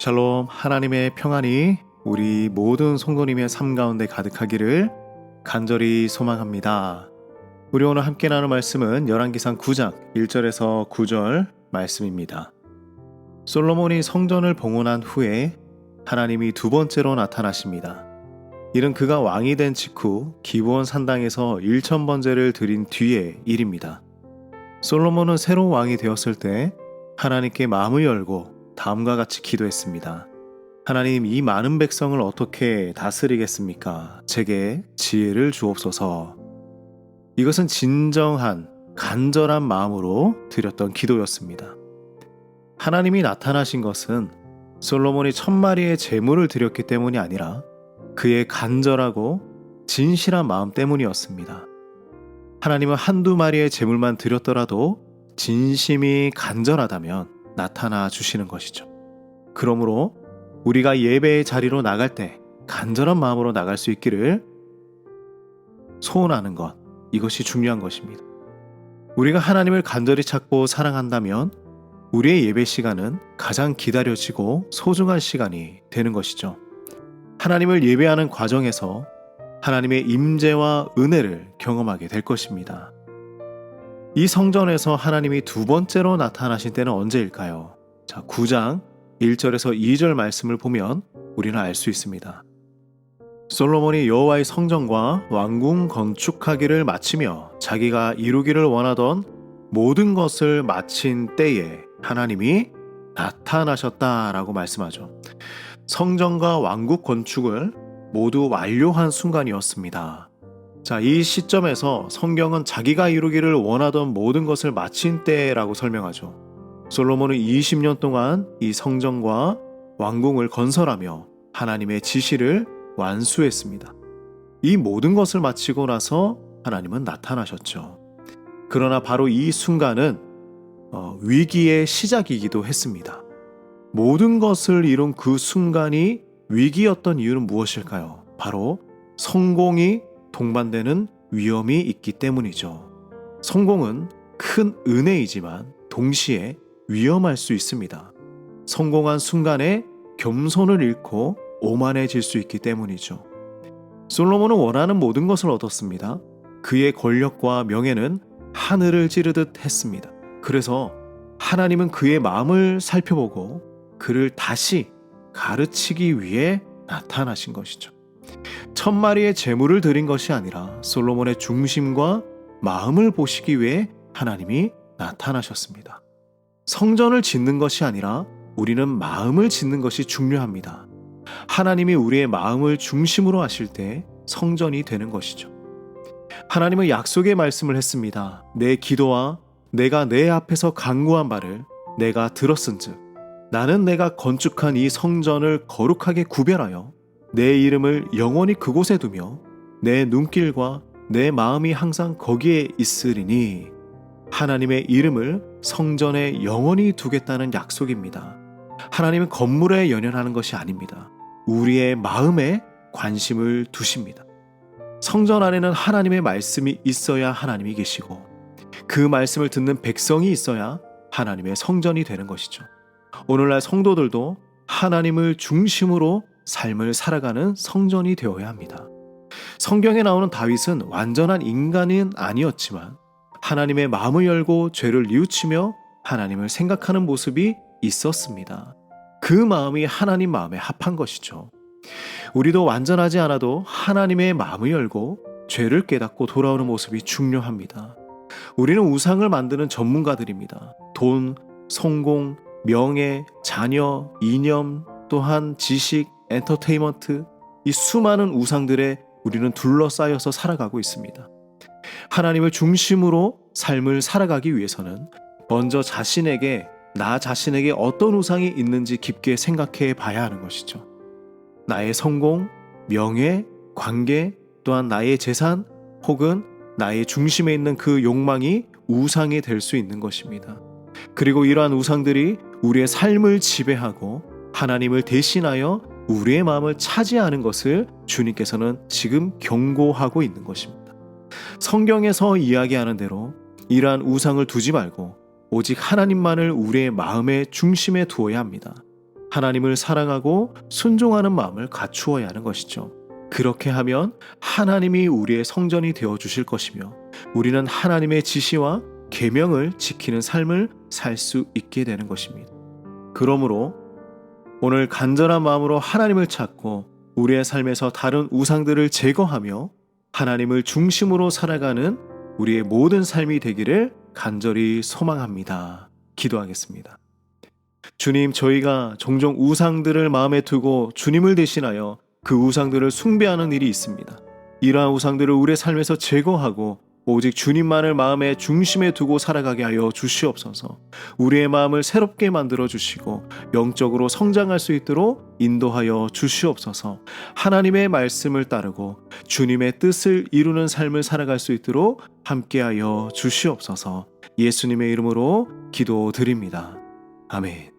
샬롬 하나님의 평안이 우리 모든 성도님의 삶 가운데 가득하기를 간절히 소망합니다. 우리 오늘 함께 나눌 말씀은 열왕기상 9장 1절에서 9절 말씀입니다. 솔로몬이 성전을 봉헌한 후에 하나님이 두 번째로 나타나십니다. 이는 그가 왕이 된 직후 기브온 산당에서 1천 번제를 드린 뒤의 일입니다. 솔로몬은 새로 왕이 되었을 때 하나님께 마음을 열고 다음과 같이 기도했습니다. 하나님 이 많은 백성을 어떻게 다스리겠습니까? 제게 지혜를 주옵소서. 이것은 진정한 간절한 마음으로 드렸던 기도였습니다. 하나님이 나타나신 것은 솔로몬이 천 마리의 제물을 드렸기 때문이 아니라 그의 간절하고 진실한 마음 때문이었습니다. 하나님은 한두 마리의 제물만 드렸더라도 진심이 간절하다면 나타나 주시는 것이죠. 그러므로 우리가 예배의 자리로 나갈 때 간절한 마음으로 나갈 수 있기를 소원하는 것, 이것이 중요한 것입니다. 우리가 하나님을 간절히 찾고 사랑한다면 우리의 예배 시간은 가장 기다려지고 소중한 시간이 되는 것이죠. 하나님을 예배하는 과정에서 하나님의 임재와 은혜를 경험하게 될 것입니다. 이 성전에서 하나님이 두 번째로 나타나신 때는 언제일까요? 자, 9장 1절에서 2절 말씀을 보면 우리는 알 수 있습니다. 솔로몬이 여호와의 성전과 왕궁 건축하기를 마치며 자기가 이루기를 원하던 모든 것을 마친 때에 하나님이 나타나셨다라고 말씀하죠. 성전과 왕국 건축을 모두 완료한 순간이었습니다. 자, 이 시점에서 성경은 자기가 이루기를 원하던 모든 것을 마친 때라고 설명하죠. 솔로몬은 20년 동안 이 성전과 왕궁을 건설하며 하나님의 지시를 완수했습니다. 이 모든 것을 마치고 나서 하나님은 나타나셨죠. 그러나 바로 이 순간은 어, 위기의 시작이기도 했습니다. 모든 것을 이룬 그 순간이 위기였던 이유는 무엇일까요? 바로 성공이 동반되는 위험이 있기 때문이죠. 성공은 큰 은혜이지만 동시에 위험할 수 있습니다. 성공한 순간에 겸손을 잃고 오만해질 수 있기 때문이죠. 솔로몬은 원하는 모든 것을 얻었습니다. 그의 권력과 명예는 하늘을 찌르듯 했습니다. 그래서 하나님은 그의 마음을 살펴보고 그를 다시 가르치기 위해 나타나신 것이죠. 천 마리의 재물을 드린 것이 아니라 솔로몬의 중심과 마음을 보시기 위해 하나님이 나타나셨습니다. 성전을 짓는 것이 아니라 우리는 마음을 짓는 것이 중요합니다. 하나님이 우리의 마음을 중심으로 하실 때 성전이 되는 것이죠. 하나님은 약속의 말씀을 했습니다. 내 기도와 내가 내 앞에서 강구한 바를 내가 들었은즉 나는 내가 건축한 이 성전을 거룩하게 구별하여 내 이름을 영원히 그곳에 두며 내 눈길과 내 마음이 항상 거기에 있으리니 하나님의 이름을 성전에 영원히 두겠다는 약속입니다. 하나님은 건물에 연연하는 것이 아닙니다. 우리의 마음에 관심을 두십니다. 성전 안에는 하나님의 말씀이 있어야 하나님이 계시고 그 말씀을 듣는 백성이 있어야 하나님의 성전이 되는 것이죠. 오늘날 성도들도 하나님을 중심으로 삶을 살아가는 성전이 되어야 합니다. 성경에 나오는 다윗은 완전한 인간은 아니었지만 하나님의 마음을 열고 죄를 뉘우치며 하나님을 생각하는 모습이 있었습니다. 그 마음이 하나님 마음에 합한 것이죠. 우리도 완전하지 않아도 하나님의 마음을 열고 죄를 깨닫고 돌아오는 모습이 중요합니다. 우리는 우상을 만드는 전문가들입니다. 돈, 성공, 명예, 자녀, 이념, 또한 지식, 엔터테인먼트, 이 수많은 우상들에 우리는 둘러싸여서 살아가고 있습니다. 하나님을 중심으로 삶을 살아가기 위해서는 먼저 자신에게, 나 자신에게 어떤 우상이 있는지 깊게 생각해 봐야 하는 것이죠. 나의 성공, 명예, 관계, 또한 나의 재산, 혹은 나의 중심에 있는 그 욕망이 우상이 될 수 있는 것입니다. 그리고 이러한 우상들이 우리의 삶을 지배하고 하나님을 대신하여 우리의 마음을 차지하는 것을 주님께서는 지금 경고하고 있는 것입니다. 성경에서 이야기하는 대로 이러한 우상을 두지 말고 오직 하나님만을 우리의 마음의 중심에 두어야 합니다. 하나님을 사랑하고 순종하는 마음을 갖추어야 하는 것이죠. 그렇게 하면 하나님이 우리의 성전이 되어 주실 것이며 우리는 하나님의 지시와 계명을 지키는 삶을 살 수 있게 되는 것입니다. 그러므로 오늘 간절한 마음으로 하나님을 찾고 우리의 삶에서 다른 우상들을 제거하며 하나님을 중심으로 살아가는 우리의 모든 삶이 되기를 간절히 소망합니다. 기도하겠습니다. 주님, 저희가 종종 우상들을 마음에 두고 주님을 대신하여 그 우상들을 숭배하는 일이 있습니다. 이러한 우상들을 우리의 삶에서 제거하고 오직 주님만을 마음의 중심에 두고 살아가게 하여 주시옵소서. 우리의 마음을 새롭게 만들어 주시고 영적으로 성장할 수 있도록 인도하여 주시옵소서. 하나님의 말씀을 따르고 주님의 뜻을 이루는 삶을 살아갈 수 있도록 함께하여 주시옵소서. 예수님의 이름으로 기도드립니다. 아멘.